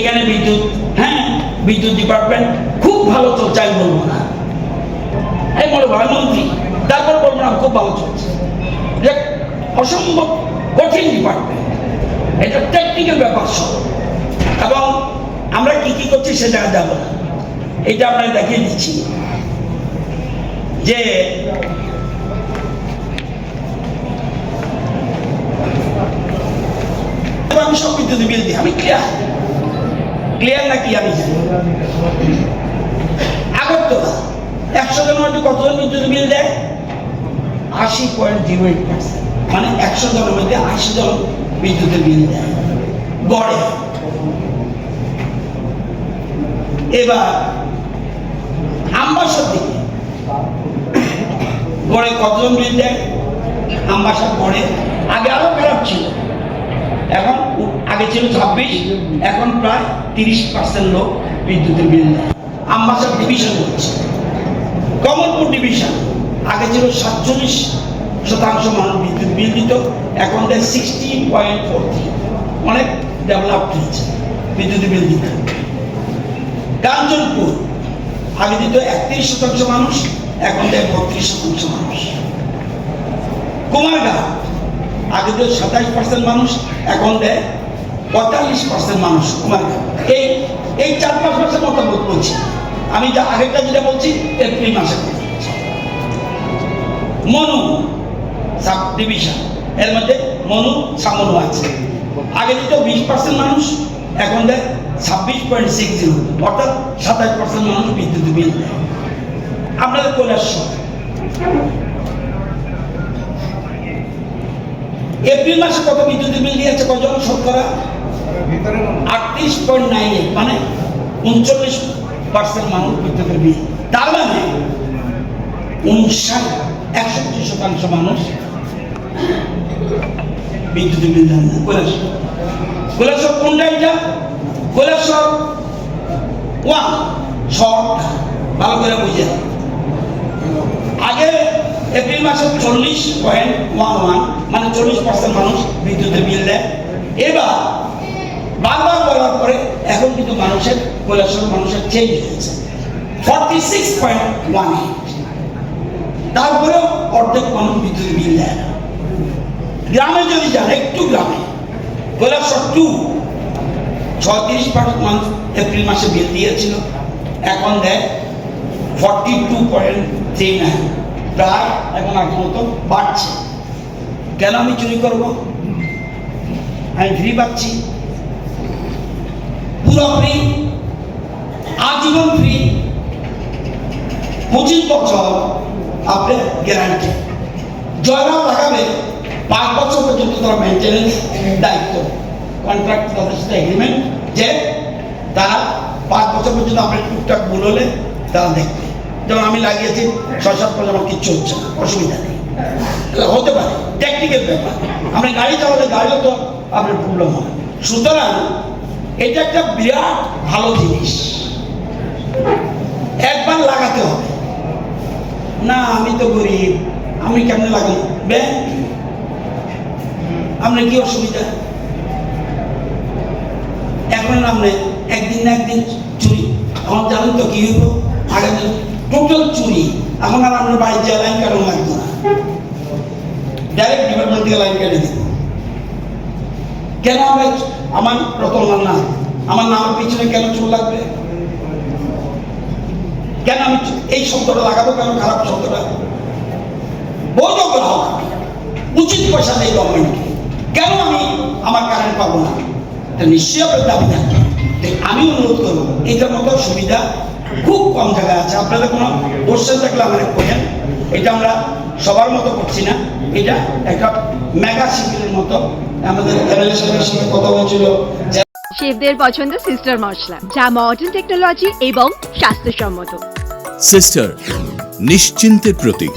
এখানে বিদ্যুৎ হ্যাঁ বিদ্যুৎ ডিপার্টমেন্ট খুব ভালো চলছে, আমি বলব না। আমি বলব আমি মন্ত্রী বলব না, খুব ভালো চলছে। অসম্ভব কঠিন ডিপার্টমেন্ট এটা টেকনিক্যাল ব্যাপার সব। এবং আমরা কি কি করছি সে জায়গায় যাব না। এটা আপনাকে দেখিয়ে দিচ্ছি। যে আমি সব বিদ্যুৎ বিল দিই আমি ক্লিয়ার ক্লিয়ার নাকি আমি? আগরতলা একশো জন মধ্যে কতজন বিদ্যুৎ বিল দেয়? আশি পয়েন্ট জিরো এইট পার্সেন্ট মানে একশো জনের মধ্যে আশি জন বিদ্যুতের বিল দেয়। গড়ে। এবার, আমবাসার দিকে। গড়ে কতজন বিল দেয়? আমবাসা গড়ে। আগে আরও খারাপ ছিল এখন আগে ছিল ছাব্বিশ, এখন প্রায় তিরিশ পার্সেন্ট লোক বিদ্যুতের বিল দেয়। আমবাসার ডিভিশন হচ্ছে কমলপুর ডিভিশন আগে ছিল সাতচল্লিশ শতাংশ মানুষ বিদ্যুৎ বিল দিত, এখন দেয় সিক্সটি পয়েন্ট ফোর থ্রি অনেক ডেভেলপ হয়েছে বিদ্যুৎ বিল দিতে। কাঞ্চনপুর আগে দিত একত্রিশ শতাংশ মানুষ, এখন দেয় বত্রিশ শতাংশ মানুষ। কুমারঘাট আগে তো সাতাশ পার্সেন্ট মানুষ, এখন দেয় পঁয়তাল্লিশ পার্সেন্ট মানুষ কুমারঘাট এই এই চার পাঁচ মাসের মতামত বলছি। আমি যা আগেরটা যেটা বলছি এপ্রিল মাসে মনু সাব ডিভিশন এর মধ্যে মনু সামনু আছে। আগে দিত বিশ পার্সেন্ট মানুষ, এখন দেয় ছাব্বিশ পয়েন্ট সিক্স জিরো। অর্থাৎ সাতাশ পার্সেন্ট মানুষ বিদ্যুৎ বিল দেয়। আপনাদের কৈলাসর এপ্রিল মাসে কত বিদ্যুৎ বিল দিয়েছে কজন শতকরা? আটত্রিশ পয়েন্ট নাইন এইট মানে উনচল্লিশ পার্সেন্ট মানুষ বিদ্যুতের বিল। তার মানে উনষাট, একষট্টি শতাংশ মানুষ বিদ্যুতের বিল দেন না। কৈলাসর। কৈলাসর কোনটা এটা? কৈলাসর ওয়ান শর্ট ভালো করে বুঝে। আগে এপ্রিল মাসে চল্লিশ পয়েন্ট ওয়ান ওয়ান মানে চল্লিশ পার্সেন্ট মানুষ বিদ্যুতের বিল দেয়। এবার বারবার বলার পরে এখন কিন্তু মানুষের কৈলাসর মানুষের চেঞ্জ হয়েছে। ফর্টি সিক্স পয়েন্ট ওয়ান তারপরেও অর্ধেক মানুষ বিদ্যুৎ বিল দেয় না। গ্রামে যদি যান, একটু গ্রামে কৈলাসর টু ছত্রিশ পার্সেন্ট মানুষ এপ্রিল মাসে বিল দিয়েছিল। এখন দেয় forty two point three nine প্রায় এখন আগের মতো বাড়ছে। কেন আমি চুরি করব? আমি ফ্রি পাচ্ছি। পুরো ফ্রি আজীবন ফ্রি পঁচিশ বছর আপনার গ্যারান্টি জয়রাম লাগাবে পাঁচ বছর পর্যন্ত তার মেনটেন্যান্স দায়িত্ব কন্ট্রাক্ট তাদের সাথে এগ্রিমেন্ট যে তারা পাঁচ বছর পর্যন্ত আপনার টুকটাক ভুল হলে তারা দেখবে যেমন আমি লাগিয়েছি, ছয় সাত বছর আমার কিচ্ছু হচ্ছে না, অসুবিধা নেই। হতে পারে টেকনিক্যাল ব্যাপার। আমরা গাড়ি চালালে গাড়িও তো আপনার প্রবলেম হয়। সুতরাং এটা একটা বিরাট ভালো জিনিস। একবার লাগাতে হবে। না, আমি তো গরিব, আমি কেমনে লাগাবো? ব্যাংক আপনার কি অসুবিধা? এখন আপনি একদিন না একদিন চুরি। এখন জানেন তো কি হইব? আগে টোটাল চুরি। এখন আর আপনার বাড়ির যে লাইন কাটানো লাগবে না। ডাইরেক্ট ডিপার্টমেন্ট থেকে লাইন কাটিয়ে দিব কেন আমি আমার রতনলাল না আমার নামের পিছনে কেন চুল লাগবে? কেন আমি এই শব্দটা লাগাবো কেন? খারাপ শব্দটা? বৈধ গ্রাহক। উচিত পয়সা দেয় গভর্নমেন্টকে কেন আমি আমার কারেন্ট পাবো না? এটা নিশ্চয়ই আপনার দাবি থাকবে আমি অনুরোধ করব এটার মতো সুবিধা খুব কম জায়গায় আছে। আপনাদের কোনো কোশ্চেন থাকলে আমাদের করেন এটা আমরা সবার মতো করছি না। এটা একটা মেগা শিবিরের মতো আমাদের সাথে কথা হয়েছিল। শেফদের পছন্দ সিস্টার মশলা যা মডার্ন টেকনোলজি এবং স্বাস্থ্যসম্মত। সিস্টার নিশ্চিন্তের প্রতীক।